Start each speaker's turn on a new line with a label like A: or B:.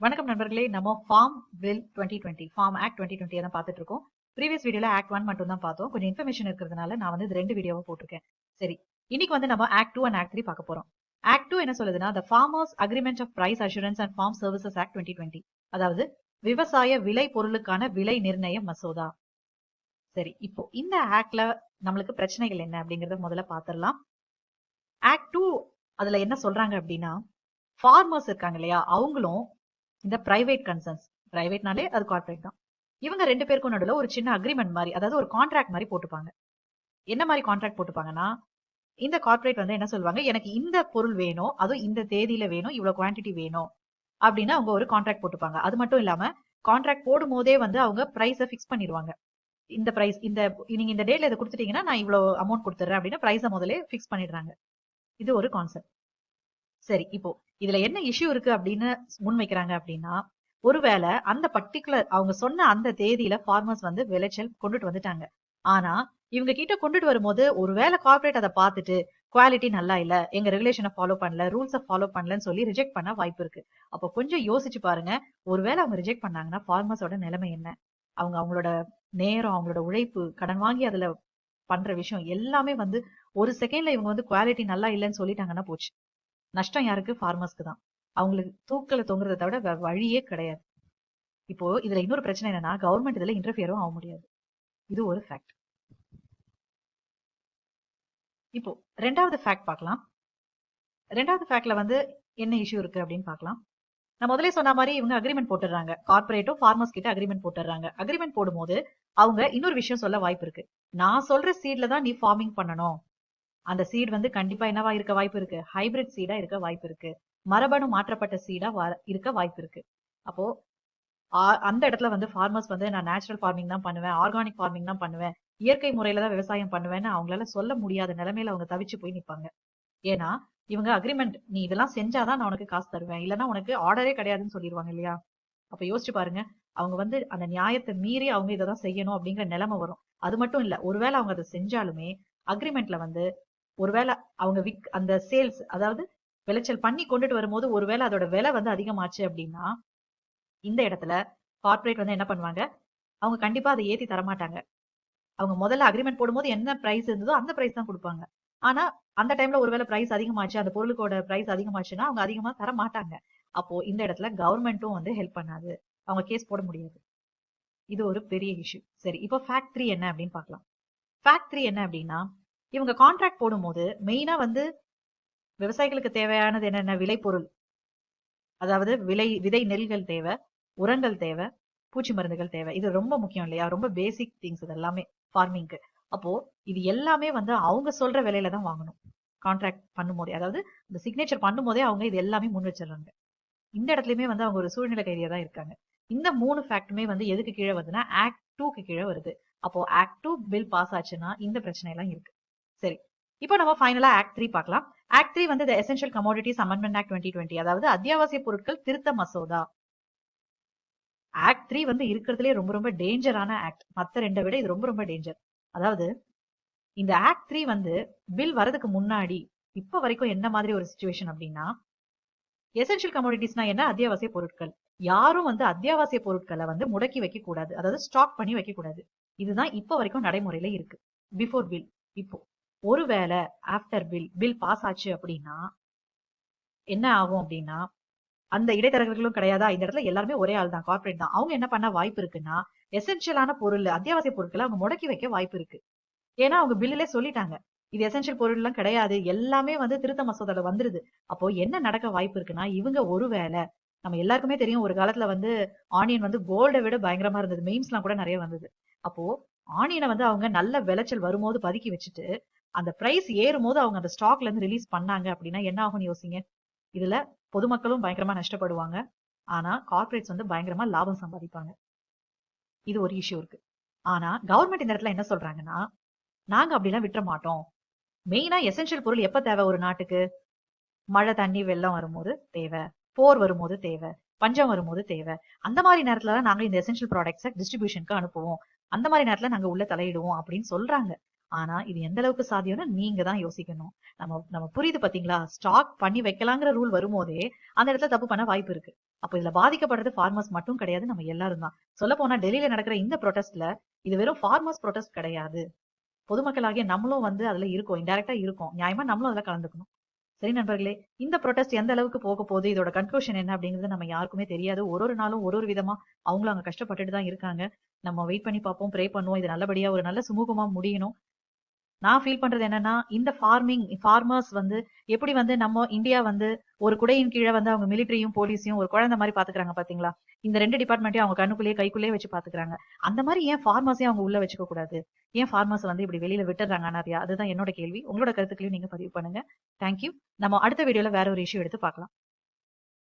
A: வணக்கம் நண்பர்களே. நம்ம farm bill twenty twenty farm act twenty twenty தான் பார்த்துட்டு இருக்கோம் ப்ரீவியஸ் வீடியோல ஆக்ட் ஒன் மட்டும் தான் பார்த்தோம். கொஞ்சம் இன்ஃபர்மேஷன் இருக்கிறதுனால நான் வந்து இது ரெண்டு வீடியோவை போட்டிருக்கேன். சரி இன்னைக்கு வந்து நம்ம act two and act three பார்க்க போறோம். ஆக்ட் டூ என்ன சொல்லுதுன்னா the farmers agreement of price assurance and farm services act twenty twenty அதாவது விவசாய விலை பொருளுக்கான விலை நிர்ணய மசோதா. சரி இப்போ இந்த ஆக்ட்ல நம்மளுக்கு பிரச்சனைகள் என்ன அப்படிங்கறத முதல்ல பாத்திரலாம் ஆக்ட் டூ அதுல என்ன சொல்றாங்க அப்படின்னா ஃபார்மர்ஸ் இருக்காங்க இல்லையா? அவங்களும் இந்த பிரைவேட் கன்சர்ன்ஸ் பிரைவேட்னாலே அது கார்பரேட் தான். இவங்க ரெண்டு பேருக்கும் நடுவில் ஒரு சின்ன அக்ரிமெண்ட் மாதிரி அதாவது ஒரு கான்ட்ராக்ட் மாதிரி போட்டுப்பாங்க. என்ன மாதிரி கான்ட்ராக்ட் போட்டுப்பாங்கன்னா இந்த கார்பரேட் வந்து என்ன சொல்லுவாங்க எனக்கு இந்த பொருள் வேணும் அதுவும் இந்த தேதியில வேணும் இவ்வளவு குவான்டிட்டி வேணும் அப்படின்னு அவங்க ஒரு கான்ட்ராக்ட் போட்டுப்பாங்க. அது மட்டும் இல்லாம கான்ட்ராக்ட் போடும் போதே வந்து அவங்க ப்ரைஸை ஃபிக்ஸ் பண்ணிடுவாங்க. இந்த ப்ரைஸ் இந்த நீங்க இந்த டேட்ல இதை கொடுத்துட்டீங்கன்னா நான் இவ்வளோ அமௌண்ட் கொடுத்துறேன் அப்படின்னு ப்ரைஸை முதலே ஃபிக்ஸ் பண்ணிடுறாங்க. இது ஒரு கான்செப்ட் சரி இப்போ இதுல என்ன இஷ்யூ இருக்கு அப்படின்னு முன்வைக்கிறாங்க அப்படின்னா ஒருவேளை அந்த பர்டிகுலர் அவங்க சொன்ன அந்த தேதியில ஃபார்மர்ஸ் வந்து விளைச்சல் கொண்டுட்டு வந்துட்டாங்க. ஆனா இவங்க கிட்ட கொண்டுட்டு வரும்போது ஒருவேளை கார்பரேட் அதை பார்த்துட்டு குவாலிட்டி நல்லா இல்ல எங்க ரெகுலேஷனை ஃபாலோ பண்ணல ரூல்ஸை ஃபாலோ பண்ணலன்னு சொல்லி ரிஜெக்ட் பண்ண வாய்ப்பு இருக்கு. அப்போ கொஞ்சம் யோசிச்சு பாருங்க ஒருவேளை அவங்க ரிஜெக்ட் பண்ணாங்கன்னா ஃபார்மர்ஸோட நிலைமை என்ன? அவங்க அவங்களோட நேரம் அவங்களோட உழைப்பு கடன் வாங்கி அதுல பண்ற விஷயம் எல்லாமே வந்து ஒரு செகண்ட்ல இவங்க வந்து குவாலிட்டி நல்லா இல்லைன்னு சொல்லிட்டாங்கன்னா போச்சு. நஷ்டம் யாருக்கு? ஃபார்மர்ஸ்க்கு தான். அவங்களுக்கு தூக்கல தொங்குறதை தவிர வழியே கிடையாது. இப்போ இதுல இன்னொரு பிரச்சனை என்னன்னா கவர்மெண்ட் இதுல இன்டர்ஃபியரும் ஆக முடியாது. இது ஒரு ஃபேக்ட் இப்போ ரெண்டாவது ஃபேக்ட் பார்க்கலாம். ரெண்டாவது ஃபேக்ட்ல வந்து என்ன இஷ்யூ இருக்கு அப்படின்னு பார்க்கலாம். நான் முதலே சொன்ன மாதிரி இவங்க அக்ரிமெண்ட் போட்டுறாங்க கார்பரேட்டும் ஃபார்மர்ஸ் கிட்ட அக்ரிமெண்ட் போட்டுறாங்க அக்ரிமெண்ட் போடும்போது அவங்க இன்னொரு விஷயம் சொல்ல வாய்ப்பு இருக்கு. நான் சொல்ற சீட்ல தான் நீ ஃபார்மிங் பண்ணணும். அந்த சீட் வந்து கண்டிப்பா என்னவா இருக்க வாய்ப்பு இருக்கு? ஹைபிரிட் சீடா இருக்க வாய்ப்பு இருக்கு. மரபணு மாற்றப்பட்ட சீடா இருக்க வாய்ப்பு இருக்கு. அப்போ அந்த இடத்துல வந்து ஃபார்மர்ஸ் வந்து நான் நேச்சுரல் ஃபார்மிங் தான் பண்ணுவேன் ஆர்கானிக் ஃபார்மிங் தான் பண்ணுவேன் இயற்கை முறையில தான் விவசாயம் பண்ணுவேன்னு அவங்களால சொல்ல முடியாத நிலைமையில அவங்க தவிச்சு போய் நிப்பாங்க. ஏன்னா இவங்க அக்ரிமெண்ட் நீ இதெல்லாம் செஞ்சாதான் நான் உனக்கு காசு தருவேன் இல்லைன்னா உனக்கு ஆர்டரே கிடையாதுன்னு சொல்லிடுவாங்க இல்லையா? அப்ப யோசிச்சு பாருங்க அவங்க வந்து அந்த நியாயத்தை மீறி அவங்க இதை தான் செய்யணும் அப்படிங்கிற நிலைமை வரும். அது மட்டும் இல்ல ஒருவேளை அவங்க அதை செஞ்சாலுமே அக்ரிமெண்ட்ல வந்து ஒருவேளை அவங்க விக் அந்த சேல்ஸ் அதாவது விளைச்சல் பண்ணி கொண்டுட்டு வரும்போது ஒருவேளை அதோட விலை வந்து அதிகமாச்சு அப்படின்னா இந்த இடத்துல கார்பரேட் வந்து என்ன பண்ணுவாங்க? அவங்க கண்டிப்பா அதை ஏத்தி தரமாட்டாங்க. அவங்க முதல்ல அக்ரிமெண்ட் போடும்போது என்ன பிரைஸ் இருந்ததோ அந்த பிரைஸ் தான் கொடுப்பாங்க. ஆனா அந்த டைம்ல ஒருவேளை பிரைஸ் அதிகமாச்சு அந்த பொருளுக்கோட பிரைஸ் அதிகமாச்சுன்னா அவங்க அதிகமா தர மாட்டாங்க அப்போ இந்த இடத்துல கவர்மெண்ட்டும் வந்து ஹெல்ப் பண்ணாது. அவங்க கேஸ் போட முடியாது. இது ஒரு பெரிய இஷ்யூ சரி இப்போ ஃபேக்ட் என்ன அப்படின்னு பார்க்கலாம். ஃபேக்ட் என்ன அப்படின்னா இவங்க கான்ட்ராக்ட் போடும்போது மெயினா வந்து விவசாயிகளுக்கு தேவையானது என்னென்ன? விளைபொருள். அதாவது விலை விதை நெல்கள் தேவை உரங்கள் தேவை பூச்சி மருந்துகள் தேவை. இது ரொம்ப முக்கியம் இல்லையா? ரொம்ப பேசிக் திங்ஸ் இது எல்லாமே ஃபார்மிங்க்கு அப்போ இது எல்லாமே வந்து அவங்க சொல்ற விலையில தான் வாங்கணும். கான்ட்ராக்ட் பண்ணும்போதே. அதாவது இந்த சிக்னேச்சர் பண்ணும்போதே அவங்க இது எல்லாமே முன் வச்சிடறாங்க. இந்த இடத்துலயுமே வந்து அவங்க ஒரு சூழ்நிலை கைதியா தான் இருக்காங்க. இந்த மூணு ஃபேக்டுமே வந்து எதுக்கு கீழே வருதுன்னா ஆக்ட் டூக்கு கீழே வருது. அப்போ ஆக்ட் டூ பில் பாஸ் ஆச்சுன்னா இந்த பிரச்சனை எல்லாம் இருக்கு. சரி. இப்போ நம்ம ஃபைனலா ஆக்ட் த்ரீ பார்க்கலாம். ஆக்ட் த்ரீ வந்து essential commodities amendment act twenty twenty அதாவது அத்தியாவசிய பொருட்கள் திருத்த மசோதா. ஆக்ட் த்ரீ வந்து இருக்கிறதுலே ரொம்ப ரொம்ப டேஞ்சரான ஆக்ட் மற்ற ரெண்டை விட இது ரொம்ப ரொம்ப டேஞ்சர் அதாவது இந்த ஆக்ட் த்ரீ வந்து பில் வரதுக்கு முன்னாடி இப்ப வரைக்கும் என்ன மாதிரி ஒரு சுச்சுவேஷன் அப்படின்னா எசென்ஷியல் கமோடிட்டிஸ்னா என்ன? அத்தியாவசிய பொருட்கள். யாரும் வந்து அத்தியாவசிய பொருட்களை வந்து முடக்கி வைக்க கூடாது அதாவது ஸ்டாக் பண்ணி வைக்க கூடாது இதுதான் இப்ப வரைக்கும் நடைமுறையில இருக்கு. பிஃபோர் பில் இப்போ. ஒருவேளை ஆஃப்டர் பில் பில் பாஸ் ஆச்சு அப்படின்னா என்ன ஆகும் அப்படின்னா அந்த இடைத்தரகர்களும் கிடையாதா? இந்த இடத்துல எல்லாருமே ஒரே ஆள் தான் கார்பரேட் தான். அவங்க என்ன பண்ண வாய்ப்பு இருக்குன்னா எசென்ஷியலான பொருள் அத்தியாவசிய பொருட்களை அவங்க முடக்கி வைக்க வாய்ப்பு இருக்கு. ஏன்னா அவங்க பில்லுலே சொல்லிட்டாங்க. இது எசென்ஷியல் பொருள் எல்லாம் கிடையாது. எல்லாமே வந்து திருத்த மசோதால வந்துருது. அப்போ என்ன நடக்க வாய்ப்பு இருக்குன்னா இவங்க ஒருவேளை நம்ம எல்லாருக்குமே தெரியும் ஒரு காலத்துல வந்து ஆனியன் வந்து கோல்டை விட பயங்கரமா இருந்தது. மெயின்ஸ் எல்லாம் கூட நிறைய வந்தது. அப்போ ஆனியனை வந்து அவங்க நல்ல விளைச்சல் வரும்போது பதுக்கி வச்சுட்டு அந்த பிரைஸ் ஏறும் போது அவங்க அந்த ஸ்டாக்ல இருந்து ரிலீஸ் பண்ணாங்க அப்படின்னா என்ன ஆகும்னு யோசிங்க. இதுல பொதுமக்களும் பயங்கரமா நஷ்டப்படுவாங்க. ஆனா கார்பரேட்ஸ் வந்து பயங்கரமா லாபம் சம்பாதிப்பாங்க. இது ஒரு இஷ்யூ இருக்கு. ஆனா கவர்மெண்ட் இந்த இடத்துல என்ன சொல்றாங்கன்னா நாங்க அப்படிலாம் விட்டுற மாட்டோம். மெயினா எசென்ஷியல் பொருள் எப்ப தேவை ஒரு நாட்டுக்கு? மழை தண்ணி வெள்ளம் வரும்போது தேவை. போர் வரும்போது தேவை. பஞ்சம் வரும்போது தேவை. அந்த மாதிரி நேரத்துல தான் நாங்க இந்த எசென்ஷியல் ப்ராடக்ட்ஸை டிஸ்ட்ரிபியூஷனுக்கு அனுப்புவோம். அந்த மாதிரி நேரத்துல நாங்க உள்ள தலையிடுவோம் அப்படின்னு சொல்றாங்க. ஆனா இது எந்த அளவுக்கு சாத்தியம்னு நீங்க தான் யோசிக்கணும். நம்ம நம்ம புரியுது பாத்தீங்களா? ஸ்டாக் பண்ணி வைக்கலாங்கிற ரூல் வரும்போதே அந்த இடத்துல தப்பு பண்ண வாய்ப்பு இருக்கு. அப்போ இதுல பாதிக்கப்படுறது ஃபார்மர்ஸ் மட்டும் கிடையாது நம்ம எல்லாரும் தான். சொல்ல போனா டெல்லியில நடக்கிற இந்த ப்ரொடெஸ்ட்ல இது வெறும் ஃபார்மர்ஸ் ப்ரொடெஸ்ட் கிடையாது. பொதுமக்களாகிய நம்மளும் வந்து அதுல இருக்கோம் இன்டெரக்டா இருக்கும். நியாயமா நம்மளும் அதுல கலந்துக்கணும். சரி நண்பர்களே இந்த ப்ரொடெஸ்ட் எந்த அளவுக்கு போக போகுது இதோட கன்க்ளூஷன் என்ன அப்படிங்கிறது நம்ம யாருக்குமே தெரியாது. ஒரு ஒரு நாளும் ஒரு ஒரு விதமா அவங்களும் அங்க கஷ்டப்பட்டுட்டு தான் இருக்காங்க. நம்ம வெயிட் பண்ணி பார்ப்போம் ப்ரே பண்ணுவோம். இது நல்லபடியா ஒரு நல்ல சுமூகமா முடியணும். நான் ஃபீல் பண்றது என்னன்னா இந்த ஃபார்மிங் ஃபார்மர்ஸ் வந்து எப்படி வந்து நம்ம இந்தியா வந்து ஒரு குடையின் கீழே வந்து அவங்க மிலிட்டரியும் போலீஸையும் ஒரு குழந்தை மாதிரி பாத்துக்கிறாங்க பாத்தீங்களா? இந்த ரெண்டு டிபார்ட்மெண்ட்டையும் அவங்க கண்ணுக்குள்ளேயே கைக்குள்ளேயே வச்சு பாத்துக்கிறாங்க. அந்த மாதிரி ஏன் ஃபார்மர்ஸையும் அவங்க உள்ள வச்சுக்க கூடாது? ஏன் ஃபார்மர்ஸ் வந்து இப்படி வெளியில விட்டுறாங்க அனாதியா? அதுதான் என்னோட கேள்வி. உங்களோட கருத்துக்களையும் நீங்க பதிவு பண்ணுங்க. தேங்க்யூ நம்ம அடுத்த வீடியோல வேற ஒரு இஷ்யூ எடுத்து பார்க்கலாம்.